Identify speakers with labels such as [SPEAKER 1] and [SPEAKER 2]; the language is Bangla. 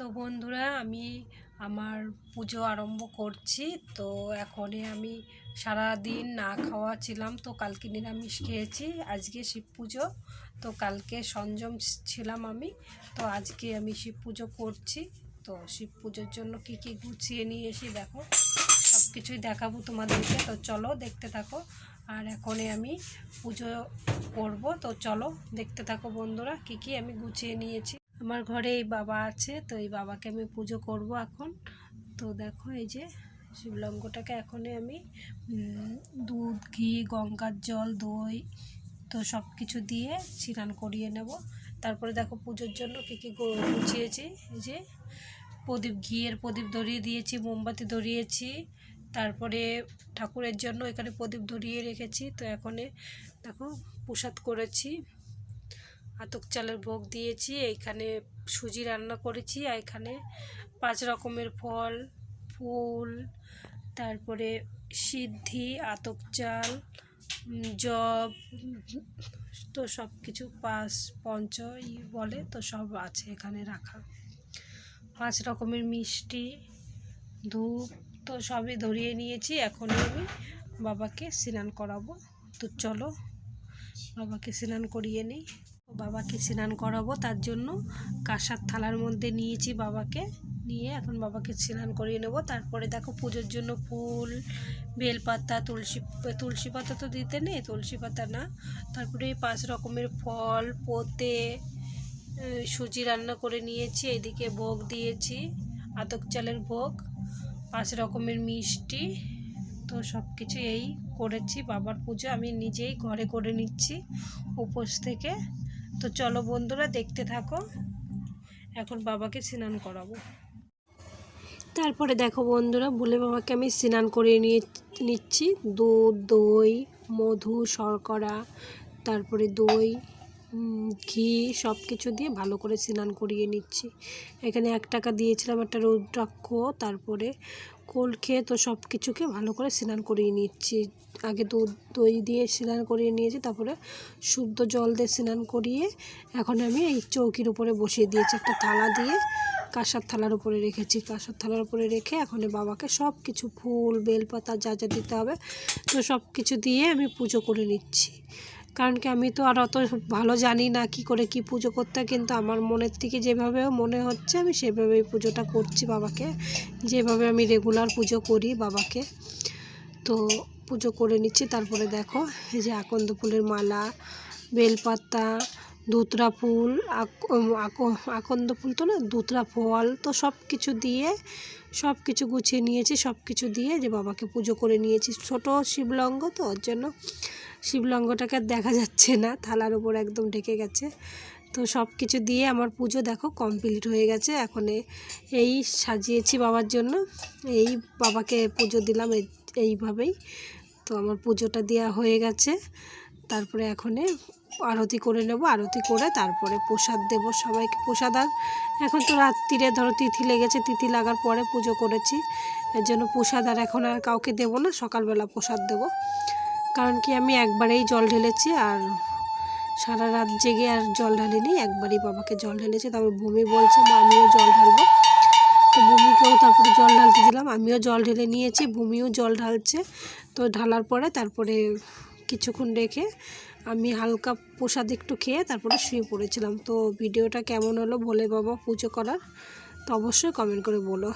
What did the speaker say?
[SPEAKER 1] তো বন্ধুরা, আমি আমার পুজো আরম্ভ করছি। তো এখনই আমি সারা দিন না খাওয়া ছিলাম তো কালকে নিরামিষ খেয়েছি, আজকে শিব পুজো। তো কালকে সংযম ছিলাম আমি, তো আজকে আমি শিব পুজো করছি। তো শিব পুজোর জন্য কি কি গুছিয়ে নিয়ে এসি দেখো, সব কিছুই দেখাবো তোমাদেরকে। তো চলো দেখতে থাকো, আর এখনই আমি পুজো করব। তো চলো দেখতে থাকো বন্ধুরা, কি কি আমি গুছিয়ে নিয়েছি। আমার ঘরে এই বাবা আছে, তো এই বাবাকে আমি পুজো করব এখন। তো দেখো এই যে শিবলঙ্গটাকে এখনই আমি দুধ, ঘি, গঙ্গার জল, দই, তো সব কিছু দিয়ে স্নান করিয়ে নেব। তারপরে দেখো পুজোর জন্য কী কী গুছিয়েছি। এই যে প্রদীপ, ঘিয়ের প্রদীপ ধরিয়ে দিয়েছি, মোমবাতি ধরিয়েছি, তারপরে ঠাকুরের জন্য এখানে প্রদীপ ধরিয়ে রেখেছি। তো এখানে দেখো প্রসাদ করেছি। আতক চালের ভোগ দিয়েছি এইখানে সুজি রান্না করেছি, আর এখানে পাঁচ রকমের ফল, ফুল, তারপরে সিদ্ধি, আতক চাল জব তো সব কিছু পাঁচ, পঞ্চ ই বলে, তো সব আছে এখানে রাখা। পাঁচ রকমের মিষ্টি, ধূপ, তো সবই ধরিয়ে নিয়েছি, এখনই আমি বাবাকে স্নান করাবো। তো চলো, বাবাকে স্নান করিয়ে নিই। বাবাকে স্নান করাবো, তার জন্য কাঁসার থালার মধ্যে নিয়েছি বাবাকে, নিয়ে এখন বাবাকে স্নান করিয়ে নেব। তারপরে দেখো পুজোর জন্য ফুল, বেলপাতা, তুলসী তুলসী পাতা তো দিতে নেই, তুলসী পাতা না। তারপরে পাঁচ রকমের ফল, পোতে সুজি রান্না করে নিয়েছি, এদিকে ভোগ দিয়েছি, আতক চালের ভোগ, পাঁচ রকমের মিষ্টি, তো সব কিছু এই করেছি। বাবার পুজো আমি নিজেই ঘরে করে নিচ্ছি, উপোস থেকে। তো চলো বন্ধুরা, দেখতে থাকো। এখন বাবাকে স্নান করাবো। তারপরে দেখো বন্ধুরা, বলে বাবাকে আমি স্নান করিয়ে নিয়ে নিচ্ছি। দুধ, দই, মধু, শর্করা, তারপরে দই ঘি সব কিছু দিয়ে ভালো করে স্নান করিয়ে নিচ্ছি। এখানে এক টাকা দিয়েছিলাম একটা রুদ্রাক্ষ, তারপরে কোল খেয়ে তো সব কিছুকে ভালো করে স্নান করিয়ে নিচ্ছি। আগে দুধ, দই দিয়ে স্নান করিয়ে নিয়েছি, তারপরে শুদ্ধ জল দিয়ে স্নান করিয়ে এখন আমি এই চৌকির উপরে বসিয়ে দিয়েছি একটা থালা দিয়ে। কাঁসার থালার উপরে রেখেছি। কাঁসার থালার উপরে রেখে এখন বাবাকে সব কিছু ফুল, বেলপাতা যা যা দিতে হবে, তো সব কিছু দিয়ে আমি পুজো করে নিচ্ছি। কারণ কি আমি তো আর অত ভালো জানি না কি করে কি পুজো করতে কিন্তু আমার মনের থেকে যেভাবে মনে হচ্ছে আমি সেভাবেই পুজোটা করছি বাবাকে। যেভাবে আমি রেগুলার পুজো করি বাবাকে। তো পুজো করে নিচ্ছি, তারপরে দেখো, এই যে আকন্দ ফুলের মালা, বেলপাতা দুতরা ফুল, আক- আকন্দ ফুল তো না ধুতরা ফল, তো সব কিছু দিয়ে সব কিছু গুছিয়ে নিয়েছি সব কিছু দিয়ে যে বাবাকে পুজো করে নিয়েছি। ছোট শিবলঙ্গ তো, ওর জন্য শিবলঙ্গটাকে আর দেখা যাচ্ছে না, থালার উপর একদম ঢেকে গেছে। তো সব কিছু দিয়ে আমার পুজো দেখো কমপ্লিট হয়ে গেছে। এখন এই সাজিয়েছি বাবার জন্য। এই বাবাকে পুজো দিলাম এই- এইভাবেই। তো আমার পুজোটা দেওয়া হয়ে গেছে। তারপরে এখনে আরতি করে নেব, আরতি করে তারপরে প্রসাদ দেব সবাইকে। প্রসাদ আর এখন তো রাত্রিরে ধরো তিথি লেগেছে, তিথি লাগার পরে পুজো করেছি। এর জন্য প্রসাদ আর এখন আর কাউকে দেবো না, সকালবেলা প্রসাদ দেবো। কারণ কি আমি একবারেই জল ঢেলেছি আর সারা রাত জেগে আর জল ঢালিনি, একবারই বাবাকে জল ঢেলেছি। তারপর ভূমি বলছে, মা, আমিও জল ঢালবো। তো ভূমিকেও তারপরে জল ঢালতে দিলাম, আমিও জল ঢেলে নিয়েছি ভূমিও জল ঢালছে। তো ঢালার পরে তারপরে কিছুক্ষণ রেখে আমি হালকা প্রসাদ একটু খেয়ে তারপরে শুয়ে পড়েছিলাম। তো ভিডিওটা কেমন হলো ভোলে বাবা পুজো করার, তো অবশ্যই কমেন্ট করে বলো।